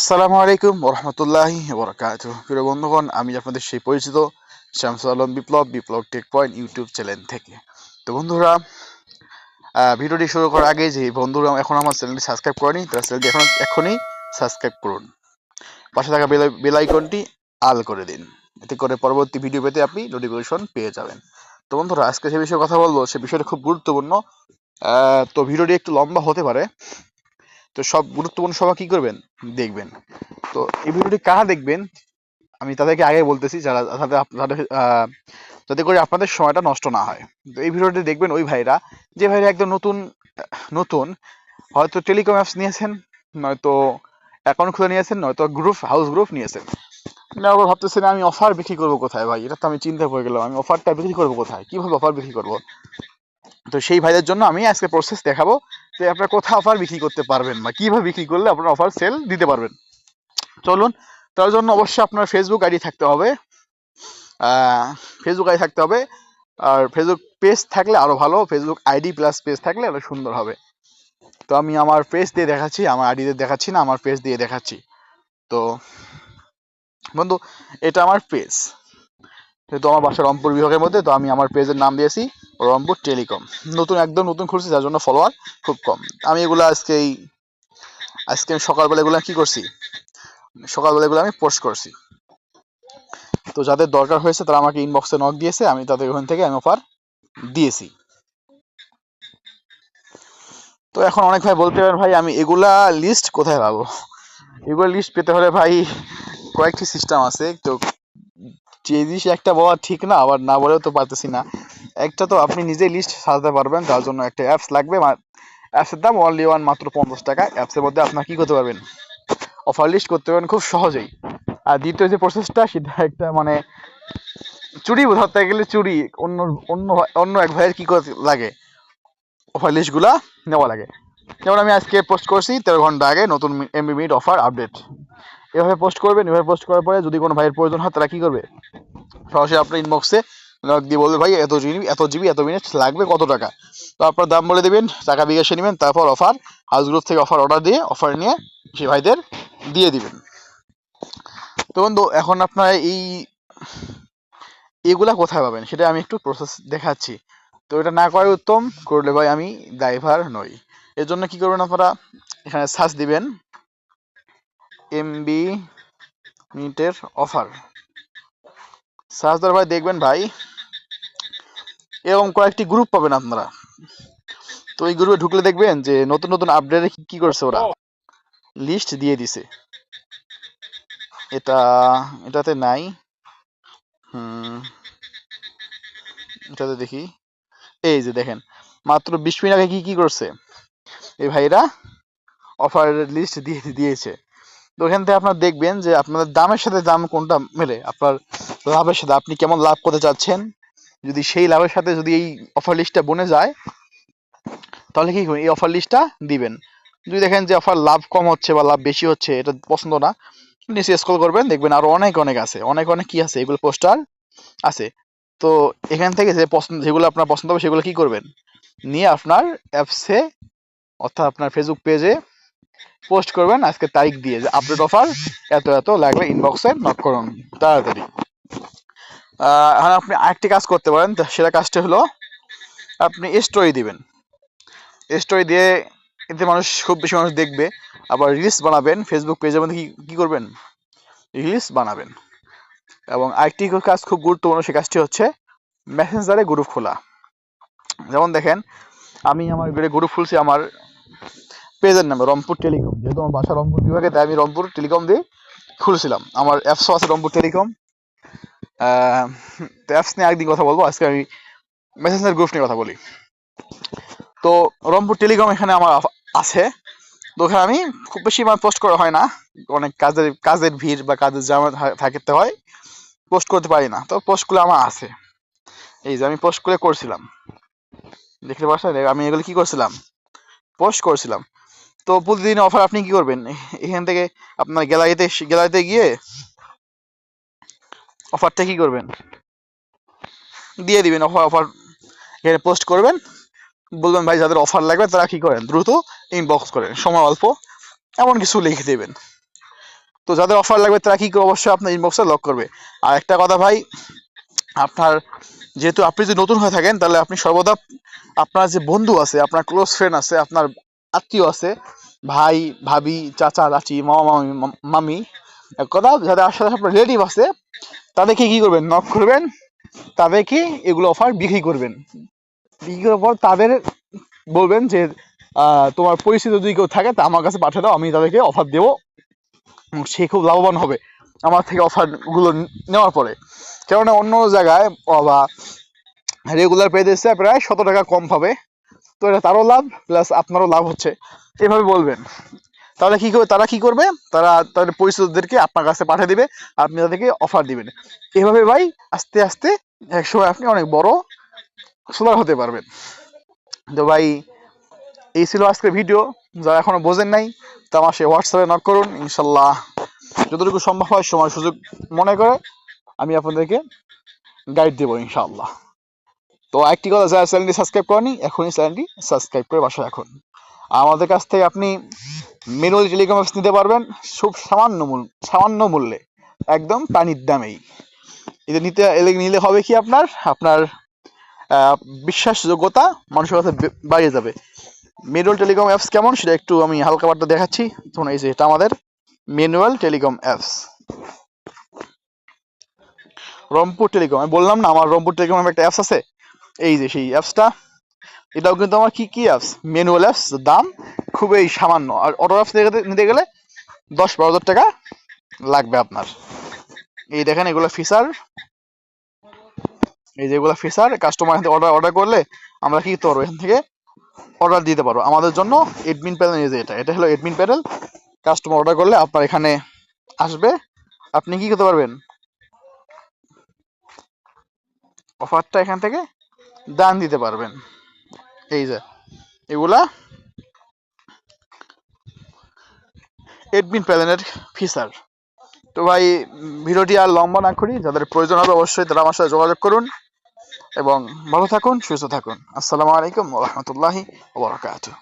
আসসালামু আলাইকুম রহমতুল্লাহি বরকাত প্রিয় বন্ধুগণ, আমি আপনাদের সেই পরিচিত Shamsul Alam Biplob Biplob tech point YouTube channel থেকে। তো বন্ধুরা ভিডিওটি শুরু করার আগে যে বন্ধুরা এখন আমার চ্যানেলটি সাবস্ক্রাইব করেনি, তারা চ্যানেলটি এখন, এখনই সাবস্ক্রাইব করুন। পাশে থাকা বেল বেল আইকনটি আল করে দিন। এতে করে পরবর্তী ভিডিও পেতে আপনি নোটিফিকেশন পেয়ে যাবেন। তো বন্ধুরা, আজকে যে বিষয়ে কথা বলব, সে বিষয়টা খুব গুরুত্বপূর্ণ। তো ভিডিওটি একটু লম্বা হতে পারে। তো সব গুরুত্বপূর্ণ সভা কি করবেন? দেখবেন। তো এই ভিডিওটি কারা দেখবেন? আমি তাদেরকে আগে বলতেছি যারা যাতে যাতে করে আপনাদের সময়টা নষ্ট না হয়। তো এই ভিডিওটি দেখবেন ওই ভাইরা। যে ভাইরা একদম নতুন নতুন, হয়তো টেলিকম অ্যাপস নিয়েছেন, নয়তো অ্যাকাউন্ট খুলে নিয়েছেন, নয়তো গ্রুপ হাউস গ্রুপ নিয়েছেন। আবার ভাবতেছেন আমি অফার বিক্রি করব কোথায় ভাই? এটা তো আমি চিন্তা করে গেলাম, আমি অফারটা বিক্রি করব কোথায়? কীভাবে অফার বিক্রি করব? তো সেই ভাইদের জন্য আমি আজকে প্রসেস দেখাবো। যে আপনারা কোথায় অফার বিক্রি করতে পারবেন বা কীভাবে বিক্রি করলে আপনারা অফার সেল দিতে পারবেন? চলুন, তার জন্য অবশ্যই আপনার ফেসবুক আইডি থাকতে হবে। ফেসবুক আইডি থাকতে হবে। আর ফেসবুক পেজ থাকলে আরও ভালো। ফেসবুক আইডি প্লাস পেজ থাকলে আরও সুন্দর হবে। তো আমি আমার পেজ দিয়ে দেখাচ্ছি, আমার আইডি দিয়ে দেখাচ্ছি না, আমার পেজ দিয়ে দেখাচ্ছি। তো বন্ধু, এটা আমার পেজ যেহেতু আমার বাসা রংপুর বিভাগের মধ্যে, তো আমি আমার পেজের নাম দিয়েছি, রংপুর টেলিকম নতুন, একদম নতুন খুলছি, যার জন্য ফলোয়ার খুব কম। আমি এগুলো আজকে এই আজকে আমি সকালবেলা এগুলো কি করছি? সকালবেলা এগুলো আমি পোস্ট করছি। তো যাদের দরকার হয়েছে, তারা আমাকে ইনবক্সে নক দিয়েছে, আমি তাদের ওখান থেকে আমি অফার দিয়েছি। তো এখন অনেক ভাই বলতে পারেন, ভাই, আমি এগুলা লিস্ট কোথায় পাবো? এগুলো লিস্ট পেতে হলে ভাই কয়েকটি সিস্টেম আছে, তো জিনিস একটা বলা ঠিক না, আবার না বলেও তো পারতেছি না। একটা তো আপনি নিজেই লিস্ট সাজাতে পারবেন তার জন্য একটা অ্যাপস লাগবে। অ্যাপসের দাম অনলি ওয়ান মাত্র পঞ্চাশ টাকা। অ্যাপসের মধ্যে আপনার কি করতে পারবেন? অফার লিস্ট করতে পারবেন খুব সহজেই। আর দ্বিতীয় যে প্রসেসটা সেটা একটা মানে চুরি ধরতে গেলে চুরি, অন্য অন্য অন্য এক ভাইয়ের কি করতে লাগে? অফার লিস্টগুলা নেওয়া লাগে। যেমন আমি আজকে পোস্ট করছি, তেরো ঘণ্টা আগে নতুন এমবি মিনিট অফার আপডেট এভাবে পোস্ট করবেন, এভাবে পোস্ট করার পরে যদি কোনো ভাইয়ের প্রয়োজন হয়, তারা কি করবে? সরাসরি আপনার ইনবক্সে নক দিয়ে বলবে, ভাই, এত জিবি এত জিবি, এত মিনিট লাগবে কত টাকা? তো আপনার দাম বলে দেবেন, টাকা বিকাশে নেবেন, তারপর অফার হাউস গ্রুপ থেকে অফার অর্ডার দিয়ে অফার নিয়ে সেই ভাইদের দিয়ে দিবেন। তো বন্ধু, এখন আপনার এই, এগুলা কোথায় পাবেন সেটা আমি একটু প্রসেস দেখাচ্ছি। তো এটা না করাই উত্তম, করলে ভাই আমি ড্রাইভার নই। এর জন্য কি করবেন আপনারা? এখানে সার্চ দিবেন। এমবি মিনিটের অফার। দেওয়ার ভাই, দেখবেন ভাই, এরকম কয়েকটি গ্রুপ পাবেন আপনারা। তো এই গ্রুপে ঢুকলে দেখবেন যে নতুন নতুন আপডেটে কি করছে ওরা। লিস্ট দিয়ে দিছে। এটা, এটাতে নাই। হুম, এটাতে দেখি। এই যে দেখেন, মাত্র বিশ মিনিট আগে কি কি করছে? এই ভাইরা অফার লিস্ট দিয়ে, দিয়েছে। তো ওখান থেকে আপনার দেখবেন যে আপনাদের দামের সাথে দাম কোনটা মেলে? আপনার লাভের সাথে আপনি কেমন লাভ করতে চাচ্ছেন? যদি সেই লাভের সাথে যদি এই অফার লিস্টটা বনে যায়, তাহলে কি এই অফার লিস্টটা দিবেন। যদি দেখেন যে অফার লাভ কম হচ্ছে বা লাভ বেশি হচ্ছে, এটা পছন্দ না, নিচে স্ক্রল করবেন, দেখবেন আরও অনেক অনেক আছে। অনেক অনেক কি আছে? এগুলো পোস্টার আছে। তো এখান থেকে যে পছন্দ, যেগুলো আপনার পছন্দ হবে, সেগুলো কি করবেন? নিয়ে আপনার অ্যাপসে অর্থাৎ আপনার ফেসবুক পেজে পোস্ট করবেন আজকে তারিখ দিয়ে যে আপডেট অফার এত এত লাগলে ইনবক্সে নক করুন, তাড়াতাড়ি। এখন আপনি আরেকটি কাজ করতে পারেন সেটা কাজটা হলো আপনি স্টোরি দিবেন। স্টোরি দিয়ে এতে মানুষ, খুব বেশি মানুষ দেখবে, আবার রিলস বানাবেন ফেসবুক পেজের মধ্যে কি কি করবেন? রিলস বানাবেন। এবং আরেকটি কাজ খুব গুরুত্বপূর্ণ, সে কাজটি হচ্ছে মেসেঞ্জারে গ্রুপ খোলা। যেমন দেখেন, আমি আমার গ্রুপ খুলছি, আমার পেজের নামে রংপুর টেলিকম। যেহেতু আমার বাসা রংপুর বিভাগে, তাই আমি রংপুর টেলিকম দিয়ে খুলছিলাম। আমার অ্যাপসও আছে রংপুর টেলিকম। তো অ্যাপস নিয়ে একদিন কথা বলব। আজকে আমি মেসেঞ্জার গ্রুপ নিয়ে কথা বলি। তো রংপুর টেলিকম এখানে আমার আছে। তো ওখানে আমি খুব বেশি আমার পোস্ট করা হয় না। অনেক কাজের কাজের ভিড় বা কাজের জামা থাকতে হয়। পোস্ট করতে পারি না। তো পোস্টগুলো আমার আছে। এই যে আমি পোস্ট করে করছিলাম। দেখতে পাচ্ছেন? আমি এগুলো কি করছিলাম? পোস্ট করছিলাম। তো প্রতিদিন অফার আপনি কি করবেন? এখান থেকে আপনার গ্যালারিতে গ্যালারিতে গিয়ে অফারটা কি করবেন? দিয়ে দিবেন অফার অফার এখানে পোস্ট করবেন। বলবেন, ভাই, যাদের অফার লাগবে, তারা কি করেন? দ্রুত ইনবক্স করেন। সময় অল্প, এমন কিছু লিখে দেবেন। তো যাদের অফার লাগবে, তারা কি অবশ্যই আপনার ইনবক্সে লক করবে। আর একটা কথা, ভাই, আপনার যেহেতু আপনি যদি নতুন হয়ে থাকেন, তাহলে আপনি সর্বদা আপনার যে বন্ধু আছে, আপনার ক্লোজ ফ্রেন্ড আছে, আপনার আত্মীয় আছে, ভাই, ভাবি, চাচা, চাচি, মামা, মামি মামি এক কথা যাদের সাথে আপনার রিলেটিভ আছে, তাদেরকে কি করবেন? নক করবেন, তাদেরকে এগুলো অফার বিক্রি করবেন। বিক্রি করার পর তাদের বলবেন যে তোমার পরিচিত যদি কেউ থাকে, তা আমার কাছে পাঠিয়ে দাও, আমি তাদেরকে অফার দেবো। সে খুব লাভবান হবে আমার থেকে অফারগুলো নেওয়ার পরে। কেননা অন্য জায়গায় বা রেগুলার পেজেসে প্রায় শত টাকা কম পাবে। তো এটা তারও লাভ প্লাস আপনারও লাভ হচ্ছে। এভাবে বলবেন। তাহলে কি করবে তারা কি করবে? তারা তাদের পরিচিতদেরকে আপনার কাছে পাঠিয়ে দেবে আপনি তাদেরকে অফার দিবেন। এভাবে ভাই, আস্তে আস্তে একসময় আপনি অনেক বড় সোলার হতে পারবেন। তো ভাই, এই ছিল আজকের ভিডিও যারা এখনও বোঝেন নাই তো আমার সে হোয়াটসঅ্যাপে নক করুন। ইনশাল্লাহ যতটুকু সম্ভব হয় সময় সুযোগ মনে করে আমি আপনাদেরকে গাইড দেবো ইনশাআল্লাহ তো একটি কথা, যারা চ্যানেলটি সাবস্ক্রাইব করেনি, এখনই চ্যানেলটি সাবস্ক্রাইব করে বাসা রাখুন। আমাদের কাছ থেকে আপনি মেনুয়াল টেলিকম অ্যাপস নিতে পারবেন, খুব সামান্য মূল্য সামান্য মূল্যে, একদম পানির দামেই। এটা নিতে এলে নিলে হবে কি আপনার? আপনার বিশ্বাসযোগ্যতা মানুষের কাছে বাড়িয়ে যাবে। ম্যানুয়াল টেলিকম অ্যাপস কেমন? সেটা একটু আমি হালকা পাট্টা দেখাচ্ছি। তখন এই যে এটা আমাদের manual telecom apps. Rangpur telecom আমি বললাম না, আমার রংপুর টেলিকম একটা অ্যাপস আছে। এই যে সেই অ্যাপসটা এটাও কিন্তু আমার কি কি অ্যাপস ম্যানুয়াল অ্যাপস দাম খুবই সামান্য। আর অটো অ্যাপস নিতে গেলে দশ বারো হাজার টাকা লাগবে আপনার। এই দেখেন এগুলো ফিচার এই যেগুলো ফিচার কাস্টমার অর্ডার অর্ডার করলে আমরা কি করতে পারব এখান থেকে অর্ডার দিতে পারব। আমাদের জন্য এডমিন প্যানেল এই যে এটা। এটা হলো এডমিন প্যানেল কাস্টমার অর্ডার করলে আপনার এখানে আসবে। আপনি কি করতে পারবেন? অফারটা এখান থেকে দান দিতে পারবেন। এই যে, এগুলা এডমিন প্যানেলের ফিচার তো ভাই, ভিডিওটি আর লম্বা না করি, যাদের প্রয়োজন হবে অবশ্যই তারা আমার সাথে যোগাযোগ করুন। এবং ভালো থাকুন, সুস্থ থাকুন। আসসালামু আলাইকুম রহমতুল্লাহি ওবরাকাতুহ